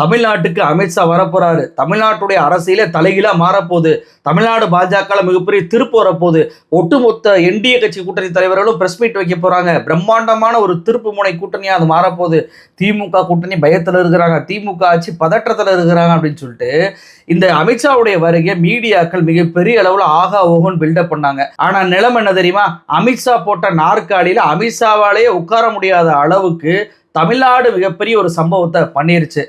தமிழ்நாட்டுக்கு அமித்ஷா வரப்போறாரு. தமிழ்நாட்டுடைய அரசியலே தலைகீழா மாறப்போகுது. தமிழ்நாடு பாஜக மிகப்பெரிய திருப்பு வரப்போகுது. ஒட்டுமொத்த என்டிஏ கட்சி கூட்டணி தலைவர்களும் பிரஸ் மீட் வைக்க போறாங்க. பிரம்மாண்டமான ஒரு திருப்பு முனை கூட்டணியா அது மாறப்போகுது. திமுக கூட்டணி பயத்தில் இருக்கிறாங்க. திமுக ஆட்சி பதற்றத்தில் இருக்கிறாங்க அப்படின்னு சொல்லிட்டு இந்த அமித்ஷாவுடைய வருகை மீடியாக்கள் மிகப்பெரிய அளவில் ஆகா ஓகோன்னு பில்டப் பண்ணாங்க. ஆனா நிலம் என்ன தெரியுமா? அமித்ஷா போட்ட நாற்காலியில் அமித்ஷாவாலேயே உட்கார முடியாத அளவுக்கு தமிழ்நாடு மிகப்பெரிய ஒரு சம்பவத்தை பண்ணிருச்சு.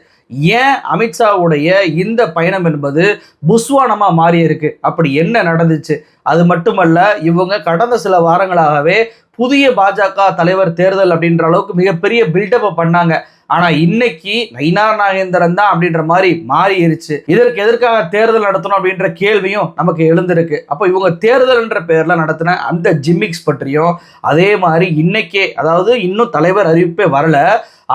ஏன் அமித்ஷாவுடைய இந்த பயணம் என்பது புஸ்வானமாக மாறி இருக்கு அப்படி என்ன நடந்துச்சு? அது மட்டுமல்ல இவங்க கடந்த சில வாரங்களாகவே புதிய பாஜக தலைவர் தேர்தல் அப்படின்ற அளவுக்கு மிகப்பெரிய பில்டப்பை பண்ணாங்க. ஆனால் இன்னைக்கு நயினார் நாகேந்திரன் தான் அப்படின்ற மாதிரி மாறிடுச்சு இதற்கு எதற்காக தேர்தல் நடத்தணும் அப்படின்ற கேள்வியும் நமக்கு எழுந்திருக்கு. அப்போ இவங்க தேர்தல்ன்ற பேரில் நடத்தின அந்த ஜிம்மிக்ஸ் பற்றியும் அதே மாதிரி இன்னைக்கே அதாவது இன்னும் தலைவர் அறிவிப்பே வரல.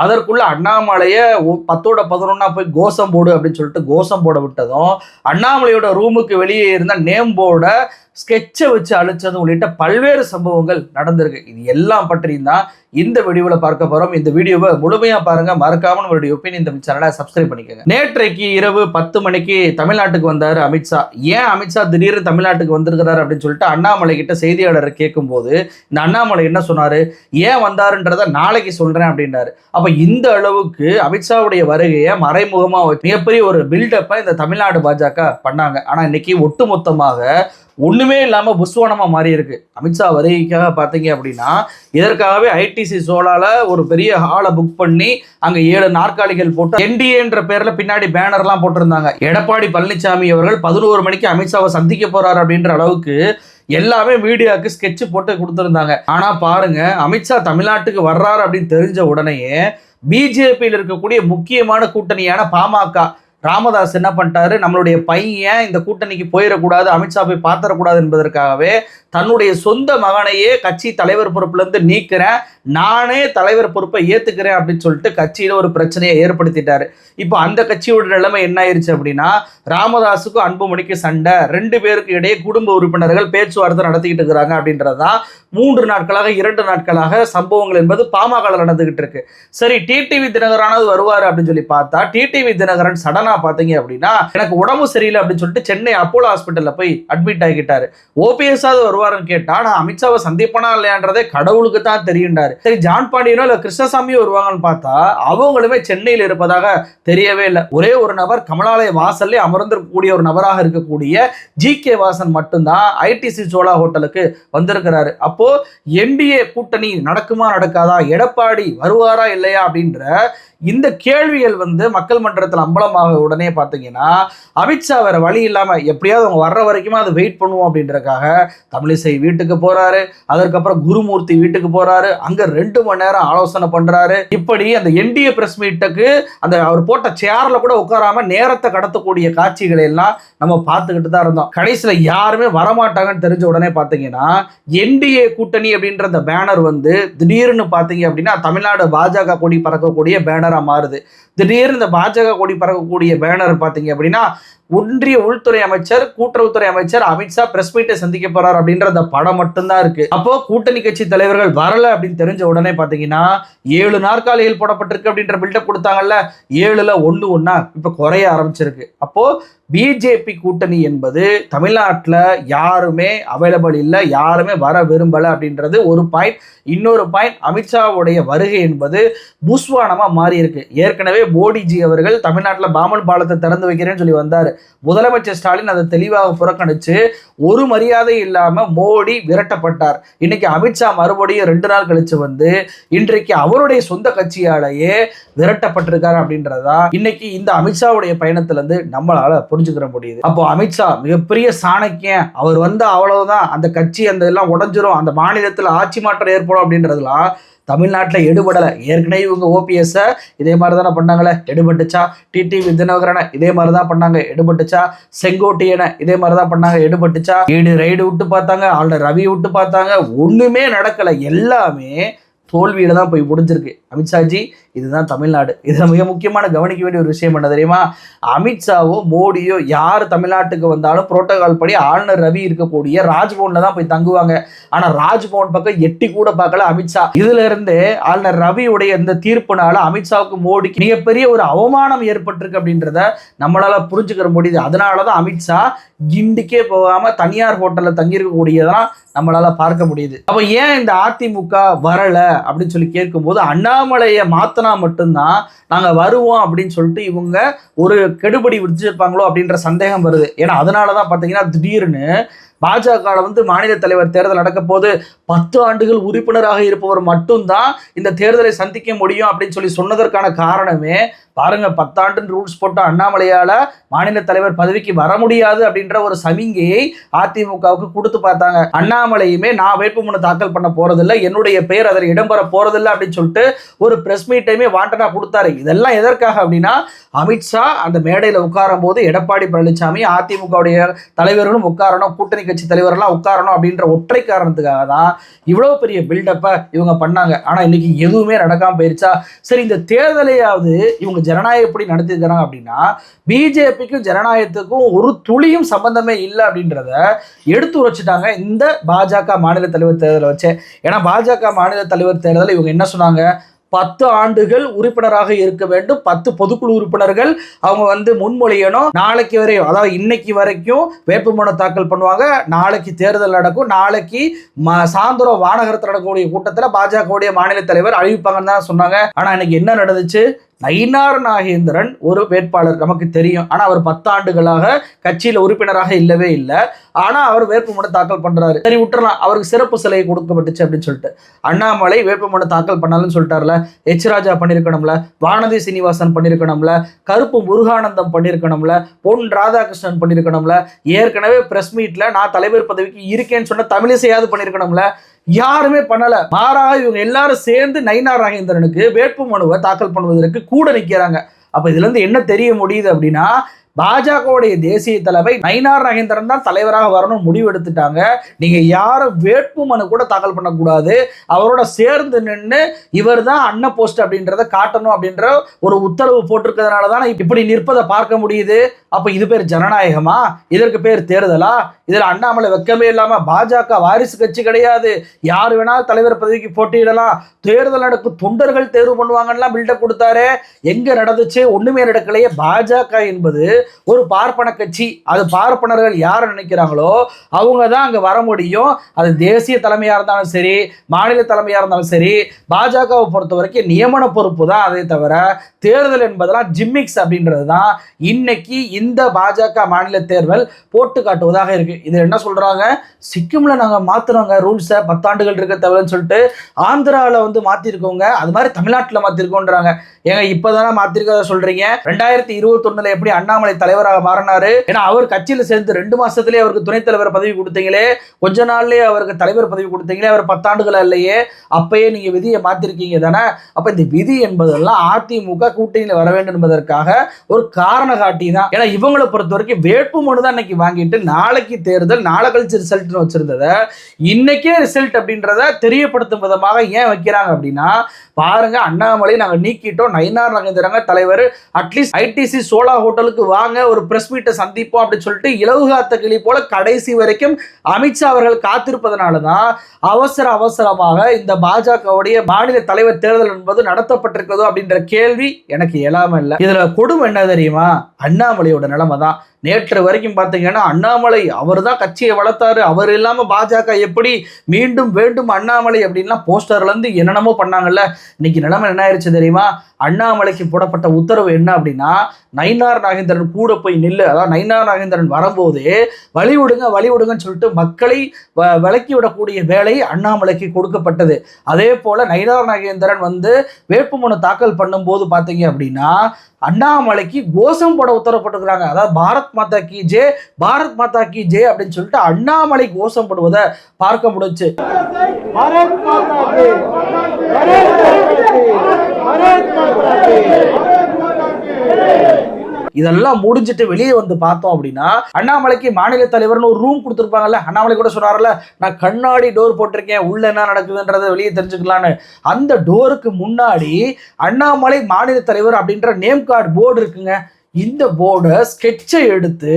அதற்குள்ள அண்ணாமலையை பத்தோட பதினொன்னா போய் கோஷம் போடு அப்படின்னு சொல்லிட்டு கோஷம் போட விட்டதும் அண்ணாமலையோட ரூமுக்கு வெளியே இருந்த நேம் போர்டை ஸ்கெட்சை வச்சு அழிச்சதும் உள்ளிட்ட பல்வேறு சம்பவங்கள் நடந்திருக்கு. இது எல்லாம் பற்றியும் தான் இந்த வீடியோவில் பார்க்க போகிறோம் இந்த வீடியோவை முழுமையாக பாருங்க. மறக்காம நம்மளுடைய ஒப்பீனியன் இந்த சேனலை சப்ஸ்கிரைப் பண்ணிக்கோங்க. நேற்றைக்கு இரவு பத்து மணிக்கு தமிழ்நாட்டுக்கு வந்தார் அமித்ஷா ஏன் அமித்ஷா திடீர்னு தமிழ்நாட்டுக்கு வந்திருக்கிறார் அப்படின்னு சொல்லிட்டு அண்ணாமலை கிட்ட செய்தியாளர் கேட்கும்போது இந்த அண்ணாமலை என்ன சொன்னார்? ஏன் வந்தாருன்றத நாளைக்கு சொல்கிறேன் அப்படின்றாரு அப்போ இந்த அளவுக்கு அமித்ஷாவுடைய வருகையை மறைமுகமா மிகப்பெரிய ஒரு பில்டப்பை இந்த தமிழ்நாடு பாஜக பண்ணாங்க. ஆனா இன்னைக்கு ஒட்டுமொத்தமாக ஒண்ணுமே இல்லாம புஸ்வானமா மாறி இருக்கு. அமித்ஷா வருகைக்காக பாத்தீங்க அப்படின்னா இதற்காகவே ஐடிசி சோலால ஒரு பெரிய ஹாலை புக் பண்ணி அங்க ஏழு நாற்காலிகள் போட்டு என்டிஏன்ற பேர்ல பின்னாடி பேனர்லாம் போட்டிருந்தாங்க. எடப்பாடி பழனிசாமி அவர்கள் பதினோரு மணிக்கு அமித்ஷாவை சந்திக்க போறாரு அப்படின்ற அளவுக்கு எல்லாமே மீடியாவுக்கு ஸ்கெட்ச் போட்டு கொடுத்துருந்தாங்க. ஆனா பாருங்க அமித்ஷா தமிழ்நாட்டுக்கு வர்றாரு அப்படின்னு தெரிஞ்ச உடனேயே பிஜேபியில் இருக்கக்கூடிய முக்கியமான கூட்டணியான பாமக ராமதாஸ் என்ன பண்ணிட்டாரு? நம்மளுடைய பையன் இந்த கூட்டணிக்கு போயிடக்கூடாது அமித்ஷா போய் பார்த்துடக்கூடாது என்பதற்காகவே தன்னுடைய சொந்த மகனையே கட்சி தலைவர் பொறுப்புலேருந்து நீக்கிறேன். நானே தலைவர் பொறுப்பை ஏற்றுக்கிறேன் அப்படின்னு சொல்லிட்டு கட்சியில் ஒரு பிரச்சனையை ஏற்படுத்திட்டாரு. இப்போ அந்த கட்சியோட நிலைமை என்ன ஆயிருச்சு அப்படின்னா ராமதாஸுக்கும் அன்புமணிக்கு சண்டை ரெண்டு பேருக்கு இடையே குடும்ப உறுப்பினர்கள் பேச்சுவார்த்தை நடத்திக்கிட்டு இருக்கிறாங்க அப்படின்றது தான் மூன்று நாட்களாக இரண்டு நாட்களாக சம்பவங்கள் என்பது பாமக நடந்துகிட்டு இருக்கு. சரி டிடிவி தினகரானது வருவார் அப்படின்னு சொல்லி பார்த்தா டிடிவி தினகரன் சடனாக பார்த்தீங்க அப்படின்னா எனக்கு உடம்பு சரியில்லை அப்படின்னு சொல்லிட்டு சென்னை அப்போலோ ஹாஸ்பிட்டலில் போய் அட்மிட் ஆகிட்டாரு. ஓபிஎஸ்ஸாவது வருவார். வருவாருன்னு கேட்டா நான் அமித்ஷாவை சந்திப்பனா இல்லையான்றதே கடவுளுக்கு தான் தெரியுண்டாரு சரி ஜான் பாண்டியனோ இல்ல கிருஷ்ணசாமியோ வருவாங்கன்னு பார்த்தா அவங்களுமே சென்னையில் இருப்பதாக தெரியவே இல்லை. ஒரே ஒரு நபர் கமலாலய வாசல்லே அமர்ந்திருக்கக்கூடிய ஒரு நபராக இருக்கக்கூடிய ஜி கே வாசன் மட்டும்தான் ஐடிசி சோழா ஹோட்டலுக்கு வந்திருக்கிறாரு. அப்போ என்டிஏ கூட்டணி நடக்குமா நடக்காதா எடப்பாடி வருவாரா இல்லையா அப்படின்ற இந்த கேள்விகள் வந்து மக்கள் மன்றத்தில் அம்பலமாக உடனே பார்த்தீங்கன்னா அமித்ஷா வேற வழி இல்லாம எப்படியாவது அவங்க வர்ற வரைக்கும் அதை வெயிட் பண்ணுவோம் அப்படின்றக்காக தமிழிசை வீட்டுக்கு போறாரு. அதற்கப்புறம் குருமூர்த்தி வீட்டுக்கு போறாரு. அங்க ரெண்டு மணி நேரம் ஆலோசனை பண்றாரு. இப்படி அந்த என்டிஏ பிரஸ் மீட்டுக்கு அந்த அவர் போட்ட சேர்ல கூட உட்காராம நேரத்தை கடத்தக்கூடிய காட்சிகளை எல்லாம் நம்ம பார்த்துக்கிட்டு தான் இருந்தோம். கடைசியில யாருமே வரமாட்டாங்கன்னு தெரிஞ்ச உடனே பார்த்தீங்கன்னா என்டிஏ கூட்டணி அப்படின்ற அந்த பேனர் வந்து திடீர்னு பார்த்தீங்க அப்படின்னா தமிழ்நாடு பாஜக கொடி பறக்கக்கூடிய பேனராக மாறுது. திடீர்னு இந்த பாஜக கொடி பறக்கக்கூடிய பேனர் பார்த்தீங்க அப்படின்னா ஒன்றிய உள்துறை அமைச்சர் கூட்டுறவுத்துறை அமைச்சர் அமித்ஷா பிரஸ் மீட்டை சந்திக்க போறார் அப்படின்ற அந்த படம் மட்டும்தான் இருக்கு. அப்போ கூட்டணி கட்சி தலைவர்கள் வரல அப்படின்னு தெரிஞ்ச உடனே பாத்தீங்கன்னா ஏழு நாற்காலிகள் போடப்பட்டிருக்கு அப்படின்ற பில்டப் கொடுத்தாங்கல்ல ஏழுல ஒன்று ஒன்னா இப்ப குறைய ஆரம்பிச்சிருக்கு. அப்போ பிஜேபி கூட்டணி என்பது தமிழ்நாட்டில் யாருமே அவைலபிள் இல்லை யாருமே வர விரும்பலை அப்படின்றது ஒரு பாயிண்ட் இன்னொரு பாயிண்ட் அமித்ஷாவுடைய வருகை என்பது புஸ்வானமாக மாறி இருக்கு ஏற்கனவே மோடிஜி அவர்கள் தமிழ்நாட்டில் பாமன் பாலத்தை திறந்து வைக்கிறேன்னு சொல்லி வந்தார். முதலமைச்சர் ஸ்டாலின் அதை தெளிவாக புறக்கணிச்சு ஒரு மரியாதை இல்லாமல் மோடி விரட்டப்பட்டார். இன்னைக்கு அமித்ஷா மறுபடியும் ரெண்டு நாள் கழிச்சு வந்து இன்றைக்கு அவருடைய சொந்த கட்சியாலேயே விரட்டப்பட்டிருக்காரு அப்படின்றதா இன்னைக்கு இந்த அமித்ஷாவுடைய பயணத்திலேருந்து நம்மளால புரிஞ்சுக்கிற முடியுது. அப்போ அமித்ஷா மிகப்பெரிய சாணக்கியன். அவர் வந்து அவ்வளவுதான். அந்த கட்சி அந்த எல்லாம் உடஞ்சிரும். அந்த மாநிலத்தில் ஆட்சி மாற்றம் ஏற்படும் அப்படின்றதுலாம் தமிழ்நாட்டில் எடுபடலை. ஏற்கனவே இவங்க ஓபிஎஸ்ஸை இதே மாதிரி தானே பண்ணாங்களே. எடுபட்டுச்சா? டிடிவி தினகரனை இதே மாதிரி தான் பண்ணாங்க. எடுபட்டுச்சா? செங்கோட்டையனை இதே மாதிரி தான் பண்ணாங்க. எடுபட்டுச்சா? ஈடு ரைடு விட்டு பார்த்தாங்க. ஆல்ரெடி ரவி விட்டு பார்த்தாங்க. ஒன்றுமே நடக்கலை. எல்லாமே தோல்வியில தான் போய் முடிஞ்சிருக்கு. அமித்ஷாஜி இதுதான் தமிழ்நாடு. இதில் மிக முக்கியமான கவனிக்க வேண்டிய ஒரு விஷயம் என்ன தெரியுமா? அமித்ஷாவோ மோடியோ யார் தமிழ்நாட்டுக்கு வந்தாலும் புரோட்டோகால் படி ஆளுநர் ரவி இருக்கக்கூடிய ராஜ்பவன்ல தான் போய் தங்குவாங்க. ஆனா ராஜ்பவன் பக்கம் எட்டி கூட பார்க்கல அமித்ஷா இதுல இருந்து ஆளுநர் ரவியுடைய இந்த தீர்ப்புனால அமித்ஷாவுக்கு மோடிக்கு மிகப்பெரிய ஒரு அவமானம் ஏற்பட்டிருக்கு அப்படின்றத நம்மளால புரிஞ்சுக்கிற முடியுது. அதனாலதான் அமித்ஷா கிண்டிக்கே போகாம தனியார் ஹோட்டல்ல தங்கியிருக்கக்கூடியதான் நம்மளால பார்க்க முடியுது. அப்ப ஏன் இந்த அதிமுக வரல? அப்படின்னு சொல்லி கேட்கும்போது அண்ணாமலையை மாத்தினா மட்டும்தான் நாங்கள் வருவோம் அப்படின்னு சொல்லிட்டு இவங்க ஒரு கெடுபடி விதிச்சிருப்பாங்களோ அப்படின்ற சந்தேகம் வருது. ஏன்னா அதனாலதான் பார்த்தீங்கன்னா திடீர்னு பாஜக வந்து மாநில தலைவர் தேர்தல் நடக்க போது பத்து ஆண்டுகள் உறுப்பினராக இருப்பவர் மட்டும்தான் இந்த தேர்தலை சந்திக்க முடியும் அப்படின்னு சொல்லி சொன்னதற்கான காரணமே பாருங்க பத்தாண்டு ரூல்ஸ் போட்ட அண்ணாமலையால மாநில தலைவர் பதவிக்கு வர முடியாது அப்படின்ற ஒரு சமிங்கையை அதிமுகவுக்கு கொடுத்து பார்த்தாங்க. அண்ணாமலையுமே நான் வேட்புமனு தாக்கல் பண்ண போறதில்லை என்னுடைய பெயர் அதில் இடம்பெற போறதில்லை அப்படின்னு சொல்லிட்டு ஒரு பிரஸ் மீட்டையுமே வாண்டடா கொடுத்தாரு. இதெல்லாம் எதற்காக அப்படின்னா அமித்ஷா அந்த மேடையில் உட்காரும் போது எடப்பாடி பழனிசாமி அதிமுகவுடைய தலைவர்களும் உட்காரணும் கூட்டணி கட்சி தலைவரெல்லாம் உட்காரணும் அப்படின்ற ஒற்றை காரணத்துக்காக தான் இவ்வளவு பெரிய பில்டப்பை இவங்க பண்ணாங்க. ஆனால் இன்னைக்கு எதுவுமே நடக்காமல் போயிருச்சா? சரி இந்த தேர்தலையாவது இவங்க ஜனநாயகப்படி நடத்திருக்கிறாங்க அப்படின்னா பிஜேபிக்கும் ஜனநாயகத்துக்கும் ஒரு துளியும் சம்பந்தமே இல்லை அப்படின்றத எடுத்து உரைச்சிட்டாங்க இந்த பாஜக மாநில தலைவர் தேர்தலை வச்சு. ஏன்னா பாஜக மாநில தலைவர் தேர்தலில் இவங்க என்ன சொன்னாங்க? பத்து ஆண்டுகள் உறுப்பினராக இருக்க வேண்டும். பத்து பொதுக்குழு உறுப்பினர்கள் அவங்க வந்து முன்மொழியணும். நாளைக்கு வரையும் அதாவது இன்னைக்கு வரைக்கும் வேட்புமனு தாக்கல் பண்ணுவாங்க. நாளைக்கு தேர்தல் நடக்கும். நாளைக்கு சாயந்தரம் வானகரத்தில் நடக்கக்கூடிய கூட்டத்தில் பாஜகவுடைய மாநில தலைவர் அறிவிப்பாங்கன்னு தான் சொன்னாங்க. ஆனால் இன்னைக்கு என்ன நடந்துச்சு? நயினார் நாகேந்திரன் ஒரு வேட்பாளர் நமக்கு தெரியும். ஆனால் அவர் பத்தாண்டுகளாக கட்சியில் உறுப்பினராக இல்லவே இல்லை. ஆனால் அவர் வேட்புமனு தாக்கல் பண்ணுறாரு சரி விட்டுறலாம். அவருக்கு சிறப்பு சிலை கொடுக்கப்பட்டுச்சு அப்படின்னு சொல்லிட்டு. அண்ணாமலை வேட்புமனு தாக்கல் பண்ணாலும்னு சொல்லிட்டார்ல. எச். ராஜா பண்ணியிருக்கணும்ல வானதி சீனிவாசன் பண்ணியிருக்கணும்ல கருப்பு முருகானந்தம் பண்ணியிருக்கணும்ல பொன் ராதாகிருஷ்ணன் பண்ணியிருக்கணும்ல ஏற்கனவே பிரஸ் மீட்டில் நான் தலைவர் பதவிக்கு இருக்கேன்னு சொன்ன தமிழிசையாவது பண்ணியிருக்கணும்ல யாருமே பண்ணல. மாறாக இவங்க எல்லாரும் சேர்ந்து நயினார் நாகேந்திரனுக்கு வேட்பு மனுவை தாக்கல் பண்ணுவதற்கு கூட நிக்கிறாங்க. அப்போ இதுல இருந்து என்ன தெரிய முடியுது அப்படின்னா பாஜகவுடைய தேசிய தலைமை நயினார் நகேந்திரன் தான் தலைவராக வரணும்னு முடிவு எடுத்துட்டாங்க. நீங்க யாரும் வேட்பு மனு கூட தாக்கல் பண்ணக்கூடாது. அவரோட சேர்ந்து நின்று இவர் தான் அன்ன போஸ்ட் அப்படின்றத காட்டணும் அப்படின்ற ஒரு உத்தரவு போட்டிருக்கிறதுனால தான் இப்படி நிற்பதை பார்க்க முடியுது. அப்ப இது பேர் ஜனநாயகமா? இதற்கு பேர் தேர்தலா? இதில் அண்ணாமலை வெக்கமே இல்லாம பாஜக வாரிசு கட்சி கிடையாது. யார் வேணாலும் தலைவர் பதவிக்கு போட்டியிடலாம். தேர்தல் நடக்கும் தொண்டர்கள் தேர்வு பண்ணுவாங்கலாம் பில்டப் கொடுத்தாரு. எங்க நடந்துச்சு? ஒண்ணுமே நடக்கலையே. பாஜக என்பது ஒரு பார்ப்பன கட்சி அது பார்ப்பனர்கள் யார் நினைக்கிறாங்களோ அவங்க தான் அங்கே வர முடியும். அது தேசிய தலைமையாக இருந்தாலும் சரி மாநில தலைமையாக இருந்தாலும் சரி பாஜகவை பொறுத்த வரைக்கும் நியமன பொறுப்பு தான் அதே தவிர தேர்தல் என்பதெல்லாம் ஜிம்மிக்ஸ் அப்படின்றது தான் இன்னைக்கு இந்த பாஜக மாநில தேர்தல் போட்டு காட்டுவதாக இருக்கு. இது என்ன சொல்றாங்க? சிக்கிம்ல நாங்கள் மாத்துறோங்க ரூல்ஸை பத்தாண்டுகள் இருக்க தேவைன்னு சொல்லிட்டு ஆந்திராவில் வந்து மாத்திருக்கோங்க. அது மாதிரி தமிழ்நாட்டில் மாத்திருக்கோன்றாங்க. ஏங்க இப்போதானே மாத்திருக்கதா சொல்றீங்க? ரெண்டாயிரத்தி இருபத்தொன்னுல எப்படி அண்ணாமலை தலைவராக மாறினாரு. ஏன்னா அவர் கட்சியில் சேர்ந்து ரெண்டு மாசத்திலே அவருக்கு துணைத் தலைவர் பதவி கொடுத்தீங்களே கொஞ்ச நாள்லயே அவருக்கு தலைவர் பதவி கொடுத்தீங்களே அவர் பத்தாண்டுகள் இல்லையே அப்பயே நீங்க விதியை மாத்திருக்கீங்க தானே? அப்ப இந்த விதி என்பதெல்லாம் அதிமுக கூட்டணியில் வர வேண்டும் என்பதற்காக ஒரு காரண காட்டி தான். ஏன்னா இவங்களை பொறுத்த வரைக்கும் வேட்பு மனு தான் இன்னைக்கு வாங்கிட்டு நாளைக்கு தேர்தல் நாளை கழிச்சு ரிசல்ட்னு வச்சிருந்ததை இன்னைக்கே ரிசல்ட் அப்படின்றத தெரியப்படுத்தும் விதமாக ஏன் வைக்கிறாங்க அப்படின்னா பாருங்க அண்ணாமலை நாங்கள் நீக்கிட்டோம் நயினார் நகேந்திரங்க தலைவர் அட்லீஸ்ட் ஐடிசி சோலா ஹோட்டலுக்கு வா வாங்க ஒரு பிரஸ் மீட்டை சந்திப்போம் அப்படின்னு சொல்லிட்டு இலவுகாத்த கிளி போல கடைசி வரைக்கும் அமித்ஷா அவர்கள் காத்திருப்பதனால தான் அவசர அவசரமாக இந்த பாஜகவுடைய மாநில தலைவர் தேர்தல் என்பது நடத்தப்பட்டிருக்கிறதோ அப்படின்ற கேள்வி எனக்கு இயலாம இல்லை இதுல கொடுமை என்ன தெரியுமா? அண்ணாமலையோட நிலைமை தான் நேற்று வரைக்கும் பார்த்தீங்கன்னா அண்ணாமலை அவர் தான் கட்சியை வளர்த்தாரு. அவர் இல்லாமல் பாஜக எப்படி மீண்டும் வேண்டும் அண்ணாமலை அப்படின்லாம் போஸ்டர்லேருந்து என்னென்னமோ பண்ணாங்கல்ல. இன்னைக்கு நிலைமை என்ன ஆயிடுச்சு தெரியுமா? அண்ணாமலைக்கு போடப்பட்ட உத்தரவு என்ன அப்படின்னா நயினார் நாகேந்திரன் கூட போய் நில்லு. அதாவது நயினார் நாகேந்திரன் வரும்போது வழி விடுங்க வழி விடுங்கன்னு சொல்லிட்டு மக்களை வ- விலக்கி விடக்கூடிய வேலை அண்ணாமலைக்கு கொடுக்கப்பட்டது. அதே போல நயினார் நாகேந்திரன் வந்து வேட்புமனு தாக்கல் பண்ணும்போது பார்த்தீங்க அப்படின்னா அண்ணாமலைக்கு கோஷம் போட உத்தரப்பட்டிருக்கிறாங்க அதாவது பாரத் மாதா கி ஜே பாரத் மாதா கி ஜே அப்படின்னு சொல்லிட்டு அண்ணாமலை கோஷம் போடுவதை பார்க்க முடிச்சு பாரத் இதெல்லாம் முடிஞ்சிட்டு வெளியே வந்து பார்த்தோம் அப்படின்னா அண்ணாமலைக்கு மாநில தலைவர்னு ஒரு ரூம் கொடுத்துருப்பாங்கல்ல அண்ணாமலை கூட சொன்னார்ல நான் கண்ணாடி டோர் போட்டிருக்கேன் உள்ள என்ன நடக்குதுன்றத வெளியே தெரிஞ்சுக்கலான்னு அந்த டோருக்கு முன்னாடி அண்ணாமலை மாநில தலைவர் அப்படின்ற நேம் கார்டு போர்டு இருக்குங்க. இந்த போர்டை ஸ்கெட்சை எடுத்து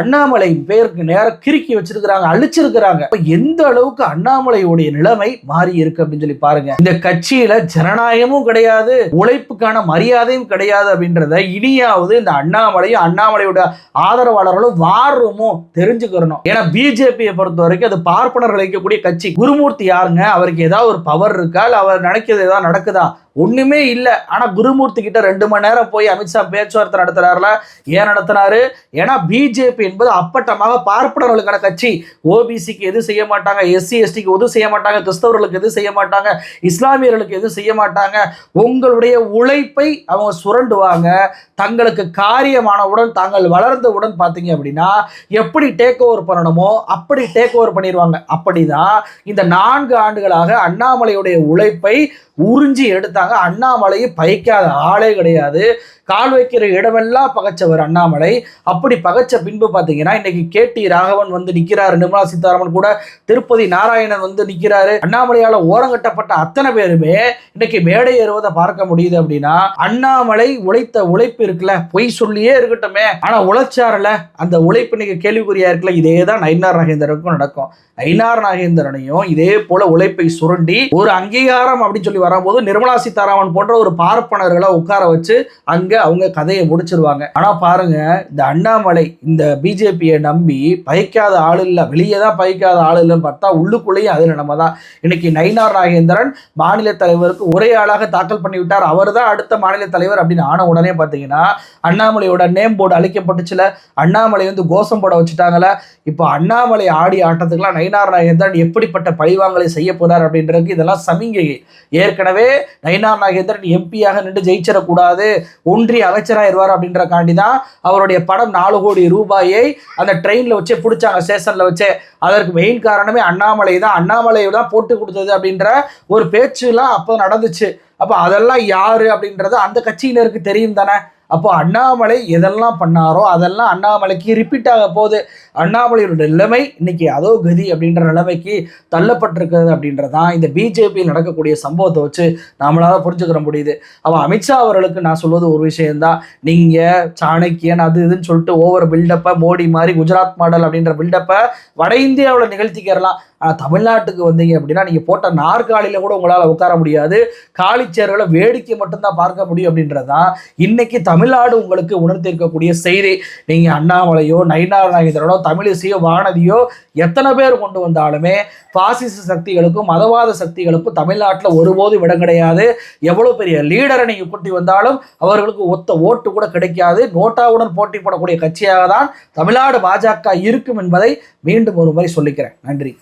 அண்ணாமலை பேருக்கு நேரம் கிறுக்கி வச்சிருக்கிறாங்க அழிச்சிருக்கிறாங்க. எந்த அளவுக்கு அண்ணாமலையுடைய நிலைமை மாறி இருக்கு அப்படின்னு சொல்லி பாருங்க. இந்த கட்சியில ஜனநாயகமும் கிடையாது உழைப்புக்கான மரியாதையும் கிடையாது அப்படின்றத இனியாவது இந்த அண்ணாமலையும் அண்ணாமலையோட ஆதரவாளர்களும் வாரமும் தெரிஞ்சுக்கிறணும் ஏன்னா பிஜேபியை பொறுத்த வரைக்கும் அது பார்ப்பனர்கள் வைக்கக்கூடிய கட்சி. குருமூர்த்தி யாருங்க? அவருக்கு ஏதாவது ஒரு பவர் இருக்கா? இல்ல அவர் நினைக்கிறது ஏதாவது நடக்குதா? ஒண்ணுமே இல்லை. ஆனா குருமூர்த்தி கிட்ட ரெண்டு மணி நேரம் போய் அமித்ஷா பேச்சுவார்த்தை நடத்துறாருல ஏன் நடத்தினாரு? ஏன்னா பிஜேபி என்பது அப்பட்டமாக பார்ப்பனர்களுக்கான கட்சி. ஓபிசிக்கு எதுவும் செய்ய மாட்டாங்க? எஸ்சி எஸ்டிக்கு எதுவும் செய்ய மாட்டாங்க? கிறிஸ்தவர்களுக்கு எதுவும் செய்ய மாட்டாங்க? இஸ்லாமியர்களுக்கு எதுவும் செய்ய மாட்டாங்க? உங்களுடைய உழைப்பை அவங்க சுரண்டுவாங்க. தங்களுக்கு காரியமானவுடன் தாங்கள் வளர்ந்தவுடன் பார்த்தீங்க அப்படின்னா எப்படி டேக் ஓவர் பண்ணணுமோ அப்படி டேக் ஓவர் பண்ணிடுவாங்க அப்படிதான் இந்த நான்கு ஆண்டுகளாக அண்ணாமலையுடைய உழைப்பை உறிஞ்சி எடுத்தாங்க அண்ணாமலையை பகைக்காத ஆளே கிடையாது. கால் வைக்கிற இடமெல்லாம் பகைச்சவர் அண்ணாமலை. அப்படி பகைச்ச பின்பு பார்த்தீங்கன்னா இன்னைக்கு கே. டி. ராகவன் வந்து நிற்கிறாரு நிர்மலா சீதாராமன் கூட திருப்பதி நாராயணன் வந்து நிற்கிறாரு அண்ணாமலையால் ஓரங்கட்டப்பட்ட அத்தனை பேருமே இன்னைக்கு மேடை ஏறுவதை பார்க்க முடியுது அப்படின்னா அண்ணாமலை உழைத்த உழைப்பு இருக்குல்ல பொய் சொல்லியே இருக்கட்டுமே. ஆனால் உழைச்சாரில் அந்த உழைப்பு இன்னைக்கு கேள்விக்குறியா இருக்குல்ல இதே தான் நயினார் நாகேந்திரனுக்கும் நடக்கும். நயினார் நாகேந்திரனையும் இதே போல உழைப்பை சுரண்டி ஒரு அங்கீகாரம் அப்படின்னு சொல்லி வரும்போது நிர்மலா சீதாராமன் போன்ற ஒரு பார்ப்பனர்களை உட்கார வச்சு அங்க அவங்க கதையை முடிச்சிருவாங்க. ஆனா பாருங்க இந்த அண்ணாமலை இந்த பிஜேபியை நம்பி பயிக்காத ஆள் இல்லை வெளியே தான் பயிக்காத ஆள் இல்லைன்னு பார்த்தா உள்ளுக்குள்ளேயும் அது நம்ம தான். இன்னைக்கு நயினார் நாகேந்திரன் மாநில தலைவருக்கு ஒரே ஆளாக தாக்கல் பண்ணி விட்டார் அவர் தான் அடுத்த மாநில தலைவர் அப்படின்னு ஆன உடனே பார்த்தீங்கன்னா அண்ணாமலையோட நேம் போர்டு அழிக்கப்பட்டுச்சுல. அண்ணாமலை வந்து கோஷம் போட வச்சுட்டாங்கல்ல. இப்போ அண்ணாமலை ஆடி ஆட்டத்துக்குலாம் நயினார் நாகேந்திரன் எப்படிப்பட்ட பழிவாங்கலை செய்ய போறார் அப்படின்றது இதெல்லாம் சமிங்கை ஏற்கனவே நயினார் நாகேந்திரன் எம்பியாக நின்று ஜெயிச்சிடக்கூடாது. ஒன்றிய அமைச்சராயிருவார் அப்படின்றக்காண்டி தான் அவருடைய படம் நாலு கோடி ரூபாயை அந்த ட்ரெயினில் வச்சே பிடிச்சாங்க ஸ்டேஷனில் வச்சே. அதற்கு மெயின் காரணமே அண்ணாமலை தான். அண்ணாமலை தான் போட்டு கொடுத்தது அப்படின்ற ஒரு பேச்சுலாம் அப்போ நடந்துச்சு. அப்போ அதெல்லாம் யாரு அப்படின்றது அந்த கட்சியினருக்கு தெரியும் தானே. அப்போ அண்ணாமலை எதெல்லாம் பண்ணாரோ அதெல்லாம் அண்ணாமலைக்கு ரிப்பீட் ஆக போகுது. அண்ணாமலையோட நிலைமை இன்னைக்கு அதோ கதி அப்படின்ற நிலைமைக்கு தள்ளப்பட்டிருக்கிறது அப்படின்றதான் இந்த பிஜேபியில் நடக்கக்கூடிய சம்பவத்தை வச்சு நம்மளால் புரிஞ்சுக்கிற முடியுது. அவன் அமித்ஷா அவர்களுக்கு நான் சொல்வது ஒரு விஷயம்தான். நீங்கள் சாணக்கியன் அது இதுன்னு சொல்லிட்டு ஓவர் பில்டப்பை மோடி மாதிரி குஜராத் மாடல் அப்படின்ற பில்டப்பை வட இந்தியாவில் நிகழ்த்திக்கிறலாம். ஆனால் தமிழ்நாட்டுக்கு வந்தீங்க அப்படின்னா நீங்கள் போட்ட நாற்காலியில் கூட உங்களால் உட்கார முடியாது. காலிச்சேர்களை வேடிக்கை மட்டும்தான் பார்க்க முடியும் அப்படின்றதான் இன்னைக்கு தமிழ்நாடு உங்களுக்கு உணர்த்திருக்கக்கூடிய செய்தி. நீங்கள் அண்ணாமலையோ நயினார் நாகேந்திரனோ தமிழிசையோ வானதியோ எத்தனை பேர் கொண்டு வந்தாலுமே பாசிச சக்திகளுக்கும் மதவாத சக்திகளுக்கும் தமிழ்நாட்டில் ஒருபோதும் இடம் கிடையாது. எவ்வளோ பெரிய லீடரை நீங்கள் கூட்டி வந்தாலும் அவர்களுக்கு ஒத்த ஓட்டு கூட கிடைக்காது. நோட்டாவுடன் போட்டி போடக்கூடிய கட்சியாக தான் தமிழ்நாடு பாஜக இருக்கும் என்பதை மீண்டும் ஒரு முறை சொல்லிக்கிறேன். நன்றி.